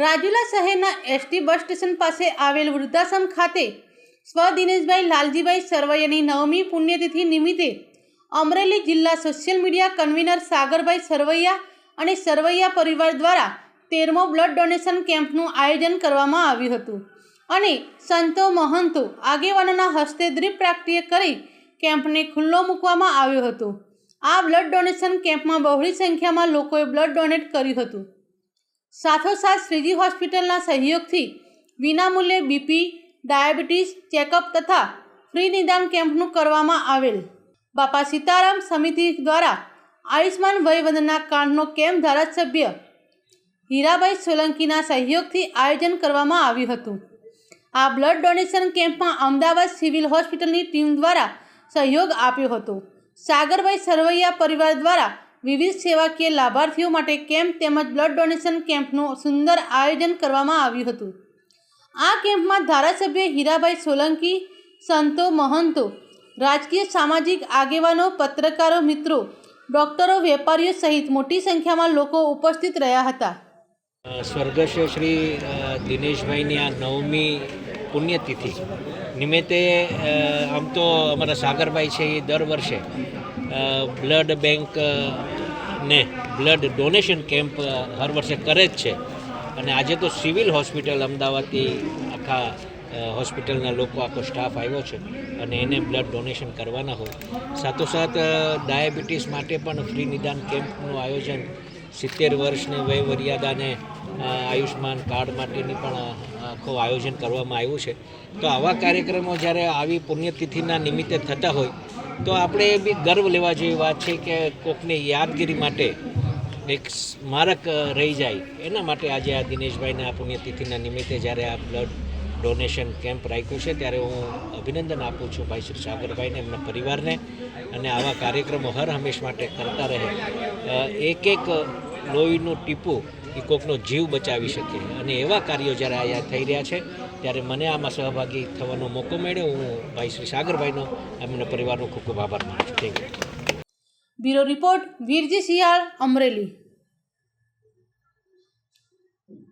રાજુલા શહેરના ST bus station પાસે આવેલ વૃદ્ધાશ્રમ ખાતે સ્વ દિનેશભાઈ લાલજીભાઈ સરવૈયાની નવમી પુણ્યતિથિ નિમિત્તે અમરેલી જિલ્લા social media convener Sagarbhai Sarvaiya અને સરવૈયા પરિવાર દ્વારા તેરમો બ્લડ ડોનેશન કેમ્પનું આયોજન કરવામાં આવ્યું હતું. અને સંતો મહંતો આગેવાનોના હસ્તે દ્રીપ પ્રાપ્તિએ કરી કેમ્પને ખુલ્લો મૂકવામાં આવ્યો હતો. આ બ્લડ ડોનેશન કેમ્પમાં બહોળી સંખ્યામાં લોકોએ બ્લડ ડોનેટ કર્યું હતું. સાથોસાથ શ્રીજી હોસ્પિટલના સહયોગથી વિનામૂલ્યે બીપી, ડાયાબિટીસ, ચેકઅપ તથા ફ્રી નિદાન કેમ્પનું કરવામાં આવેલ. બાપા સીતારામ સમિતિ દ્વારા આયુષ્માન વયવંદના કાર્ડનો કેમ્પ ધારાસભ્ય હીરાભાઈ સોલંકીના સહયોગથી આયોજન કરવામાં આવ્યું હતું. આ બ્લડ ડોનેશન કેમ્પમાં અમદાવાદ સિવિલ હોસ્પિટલની ટીમ દ્વારા સહયોગ આપ્યો હતો. સાગરભાઈ સરવૈયા પરિવાર દ્વારા વિવિધ સેવાકીય લાભાર્થીઓ માટે કેમ્પ તેમજ બ્લડ ડોનેશન કેમ્પનું સુંદર આયોજન કરવામાં આવ્યું હતું. આ કેમ્પમાં ધારાસભ્ય હીરાભાઈ સોલંકી, સંતો મહંતો, રાજકીય સામાજિક આગેવાનો, પત્રકારો, મિત્રો, ડોક્ટરો, વેપારીઓ સહિત મોટી સંખ્યામાં લોકો ઉપસ્થિત રહ્યા હતા. સ્વર્ગસ્થ શ્રી દિનેશભાઈની આ નવમી પુણ્યતિથિ નિમિત્તે આમ તો અમારા સાગરભાઈ છે એ દર વર્ષે બ્લડ બેંક ને બ્લડ ડોનેશન કેમ્પ હર વર્ષે કરે જ છે. અને આજે તો સિવિલ હોસ્પિટલ અમદાવાદથી આખા હોસ્પિટલના લોકો આખો સ્ટાફ આવ્યો છે અને એને બ્લડ ડોનેશન કરવાના હોય. સાથોસાથ ડાયાબિટીસ માટે પણ ફ્રી નિદાન કેમ્પનું આયોજન સિત્તેર વર્ષની વય મર્યાદાને અ, આયુષ્માન કાર્ડ માટેની પણ આખું આયોજન કરવામાં આવ્યું છે. તો આવા કાર્યક્રમો જ્યારે આવી પુણ્યતિથિના નિમિત્તે થતા હોય તો આપણે બી ગર્વ લેવા જેવી વાત છે કે કોકની યાદગીરી માટે એક સ્મારક રહી જાય. એના માટે આજે આ દિનેશભાઈના પુણ્યતિથિના નિમિત્તે જ્યારે આ બ્લડ ડોનેશન કેમ્પ રાખ્યું છે, ત્યારે હું અભિનંદન આપું છું ભાઈ શ્રી સાગરભાઈને, એમના પરિવારને અને આવા કાર્યક્રમો હર હંમેશ માટે કરતા રહે. એક એક લોહીનું ટીપું એ કોકનો જીવ બચાવી શકે. અને એવા કાર્યો જ્યારે અહીંયા થઈ રહ્યા છે ત્યારે મને આમાં સહભાગી થવાનો મોકો મળ્યો. હું ભાઈ શ્રી સાગરભાઈનો એમના પરિવારનો ખૂબ ખૂબ આભાર માનું છું. Thank you bureau report, Virji Shiyal, Amreli.